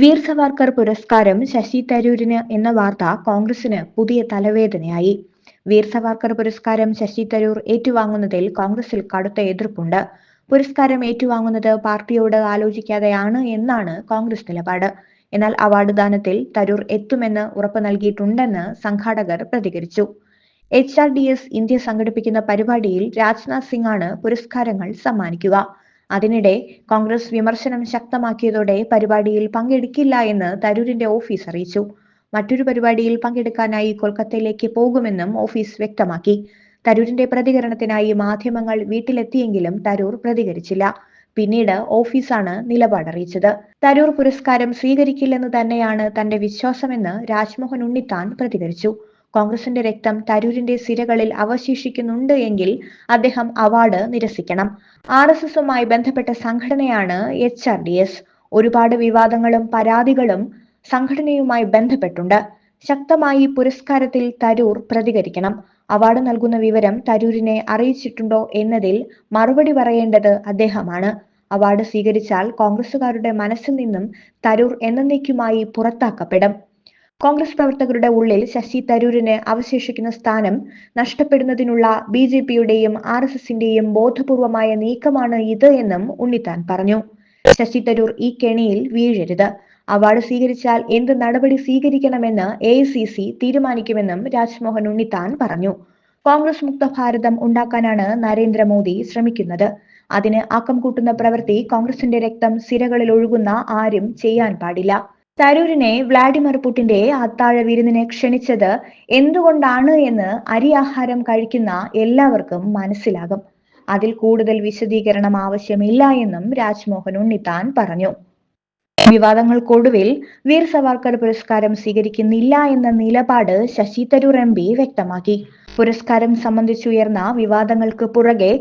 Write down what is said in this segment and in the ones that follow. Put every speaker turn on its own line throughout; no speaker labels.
വീർ സവാർക്കർ പുരസ്കാരം ശശി തരൂരിന് എന്ന വാർത്ത കോൺഗ്രസിന് പുതിയ തലവേദനയായി. വീർ സവാർക്കർ പുരസ്കാരം ശശി തരൂർ ഏറ്റുവാങ്ങുന്നതിൽ കോൺഗ്രസിൽ കടുത്ത എതിർപ്പുണ്ട്. പുരസ്കാരം ഏറ്റുവാങ്ങുന്നത് പാർട്ടിയോട് ആലോചിക്കാതെയാണ് എന്നാണ് കോൺഗ്രസ് നിലപാട്. എന്നാൽ അവാർഡ് ദാനത്തിൽ തരൂർ എത്തുമെന്ന് ഉറപ്പ് നൽകിയിട്ടുണ്ടെന്ന് സംഘാടകർ പ്രതികരിച്ചു. H R D S India സംഘടിപ്പിക്കുന്ന പരിപാടിയിൽ രാജ്നാഥ് സിംഗ് ആണ് പുരസ്കാരങ്ങൾ സമ്മാനിക്കുക. അതിനിടെ കോൺഗ്രസ് വിമർശനം ശക്തമാക്കിയതോടെ പരിപാടിയിൽ പങ്കെടുക്കില്ല എന്ന് തരൂരിന്റെ ഓഫീസ് അറിയിച്ചു. മറ്റൊരു പരിപാടിയിൽ പങ്കെടുക്കാനായി കൊൽക്കത്തയിലേക്ക് പോകുമെന്നും ഓഫീസ് വ്യക്തമാക്കി. തരൂരിന്റെ പ്രതികരണത്തിനായി മാധ്യമങ്ങൾ വീട്ടിലെത്തിയെങ്കിലും തരൂർ പ്രതികരിച്ചില്ല. പിന്നീട് ഓഫീസാണ് നിലപാടറിയിച്ചത് തരൂർ പുരസ്കാരം സ്വീകരിക്കില്ലെന്ന് തന്നെയാണ് തന്റെ വിശ്വാസമെന്ന് രാജ്മോഹൻ ഉണ്ണിത്താൻ പ്രതികരിച്ചു. കോൺഗ്രസിന്റെ രക്തം തരൂരിന്റെ സിരകളിൽ അവശേഷിക്കുന്നുണ്ട് എങ്കിൽ അദ്ദേഹം അവാർഡ് നിരസിക്കണം. ആർ എസ് എസുമായി ബന്ധപ്പെട്ട സംഘടനയാണ് എച്ച് ആർ ഡി എസ്. ഒരുപാട് വിവാദങ്ങളും പരാതികളും സംഘടനയുമായി ബന്ധപ്പെട്ടുണ്ട്. ശക്തമായി പുരസ്കാരത്തിൽ തരൂർ പ്രതികരിക്കണം. അവാർഡ് നൽകുന്ന വിവരം തരൂരിനെ അറിയിച്ചിട്ടുണ്ടോ എന്നതിൽ മറുപടി പറയേണ്ടത് അദ്ദേഹമാണ്. അവാർഡ് സ്വീകരിച്ചാൽ കോൺഗ്രസുകാരുടെ മനസ്സിൽ നിന്നും തരൂർ എന്നേക്കുമായി പുറത്താക്കപ്പെടും. കോൺഗ്രസ് പ്രവർത്തകരുടെ ഉള്ളിൽ ശശി തരൂരിന് അവശേഷിക്കുന്ന സ്ഥാനം നഷ്ടപ്പെടുന്നതിനുള്ള ബി ജെ പിയുടെയും ആർ എസ് എസിന്റെയും ബോധപൂർവമായ നീക്കമാണ് ഇത് എന്നും ഉണ്ണിത്താൻ പറഞ്ഞു. ശശി തരൂർ ഈ കെണിയിൽ വീഴരുത്. അവാർഡ് സ്വീകരിച്ചാൽ എന്ത് നടപടി സ്വീകരിക്കണമെന്ന് എ തീരുമാനിക്കുമെന്നും രാജ്മോഹൻ ഉണ്ണിത്താൻ പറഞ്ഞു. കോൺഗ്രസ് മുക്ത ഭാരതം ഉണ്ടാക്കാനാണ് നരേന്ദ്രമോദി ശ്രമിക്കുന്നത്. അതിന് ആക്കം കൂട്ടുന്ന പ്രവൃത്തി കോൺഗ്രസിന്റെ രക്തം സിരകളിൽ ഒഴുകുന്ന ആരും ചെയ്യാൻ പാടില്ല. തരൂരിനെ വ്ളാഡിമിർ പുടിന്റെ അത്താഴ വിരുന്നിനെ ക്ഷണിച്ചത് എന്തുകൊണ്ടാണ് എന്ന് അരിയാഹാരം കഴിക്കുന്ന എല്ലാവർക്കും മനസ്സിലാകും. അതിൽ കൂടുതൽ വിശദീകരണം ആവശ്യമില്ല എന്നും രാജ്മോഹൻ ഉണ്ണിത്താൻ പറഞ്ഞു. വിവാദങ്ങൾക്കൊടുവിൽ വീർ സവാർക്കർ പുരസ്കാരം സ്വീകരിക്കുന്നില്ല എന്ന നിലപാട് ശശി തരൂർ എം വ്യക്തമാക്കി. പുരസ്കാരം സംബന്ധിച്ചുയർന്ന വിവാദങ്ങൾക്ക് പുറകെ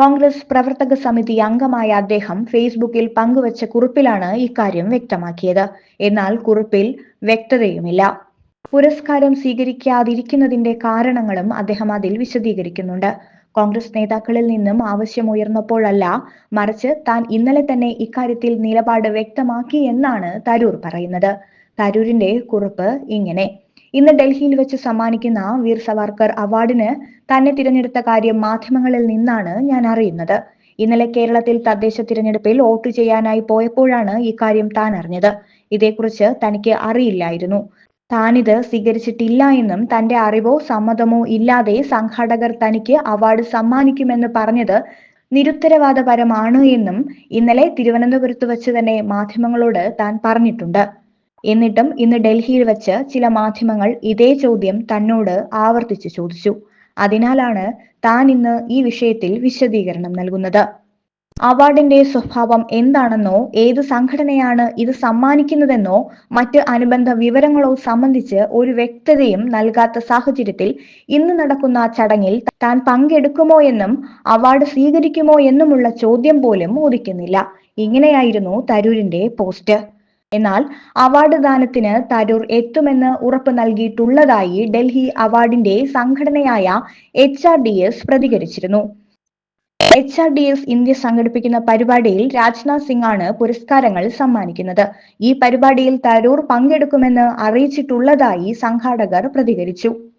കോൺഗ്രസ് പ്രവർത്തക സമിതി അംഗമായ അദ്ദേഹം ഫേസ്ബുക്കിൽ പങ്കുവച്ച കുറിപ്പിലാണ് ഇക്കാര്യം വ്യക്തമാക്കിയത്. എന്നാൽ കുറിപ്പിൽ വ്യക്തതയുമില്ല. പുരസ്കാരം സ്വീകരിക്കാതിരിക്കുന്നതിന്റെ കാരണങ്ങളും അദ്ദേഹം അതിൽ വിശദീകരിക്കുന്നുണ്ട്. കോൺഗ്രസ് നേതാക്കളിൽ നിന്നും ആവശ്യമുയർന്നപ്പോഴല്ല മറിച്ച് താൻ ഇന്നലെ തന്നെ ഇക്കാര്യത്തിൽ നിലപാട് വ്യക്തമാക്കി എന്നാണ് തരൂർ പറയുന്നത്. തരൂരിന്റെ കുറിപ്പ് ഇങ്ങനെ. ഇന്ന് ഡൽഹിയിൽ വെച്ച് സമ്മാനിക്കുന്ന വീർ സവാർക്കർ അവാർഡിന് തന്നെ തിരഞ്ഞെടുത്ത കാര്യം മാധ്യമങ്ങളിൽ നിന്നാണ് ഞാൻ അറിയുന്നത്. ഇന്നലെ കേരളത്തിൽ തദ്ദേശ തിരഞ്ഞെടുപ്പിൽ വോട്ട് ചെയ്യാനായി പോയപ്പോഴാണ് ഇക്കാര്യം താൻ അറിഞ്ഞത്. ഇതേക്കുറിച്ച് തനിക്ക് അറിയില്ലായിരുന്നു. താനിത് സ്വീകരിച്ചിട്ടില്ല എന്നും തന്റെ അറിവോ സമ്മതമോ ഇല്ലാതെ സംഘാടകർ തനിക്ക് അവാർഡ് സമ്മാനിക്കുമെന്ന് പറഞ്ഞത് നിരുത്തരവാദപരമാണ് എന്നും ഇന്നലെ തിരുവനന്തപുരത്ത് വെച്ച് തന്നെ മാധ്യമങ്ങളോട് താൻ പറഞ്ഞിട്ടുണ്ട്. എന്നിട്ടും ഇന്ന് ഡൽഹിയിൽ വെച്ച് ചില മാധ്യമങ്ങൾ ഇതേ ചോദ്യം തന്നോട് ആവർത്തിച്ച് ചോദിച്ചു. അതിനാലാണ് താൻ ഇന്ന് ഈ വിഷയത്തിൽ വിശദീകരണം നൽകുന്നത്. അവാർഡിന്റെ സ്വഭാവം എന്താണെന്നോ ഏത് സംഘടനയാണ് ഇത് സമ്മാനിക്കുന്നതെന്നോ മറ്റ് അനുബന്ധ വിവരങ്ങളോ സംബന്ധിച്ച് ഒരു വ്യക്തതയും നൽകാത്ത സാഹചര്യത്തിൽ ഇന്ന് നടക്കുന്ന ചടങ്ങിൽ താൻ പങ്കെടുക്കുമോ എന്നും അവാർഡ് സ്വീകരിക്കുമോ എന്നുമുള്ള ചോദ്യം പോലും ഉദിക്കുന്നില്ല. ഇങ്ങനെയായിരുന്നു തരൂരിന്റെ പോസ്റ്റ്. എന്നാൽ അവാർഡ് ദാനത്തിന് തരൂർ എത്തുമെന്ന് ഉറപ്പ് നൽകിയിട്ടുള്ളതായി ഡൽഹി അവാർഡിന്റെ സംഘടനയായ എച്ച് ആർ ഡി എസ് പ്രതികരിച്ചിരുന്നു. H R D S India സംഘടിപ്പിക്കുന്ന പരിപാടിയിൽ രാജ്നാഥ് സിംഗ് ആണ് പുരസ്കാരങ്ങൾ സമ്മാനിക്കുന്നത്. ഈ പരിപാടിയിൽ തരൂർ പങ്കെടുക്കുമെന്ന് അറിയിച്ചിട്ടുള്ളതായി സംഘാടകർ പ്രതികരിച്ചു.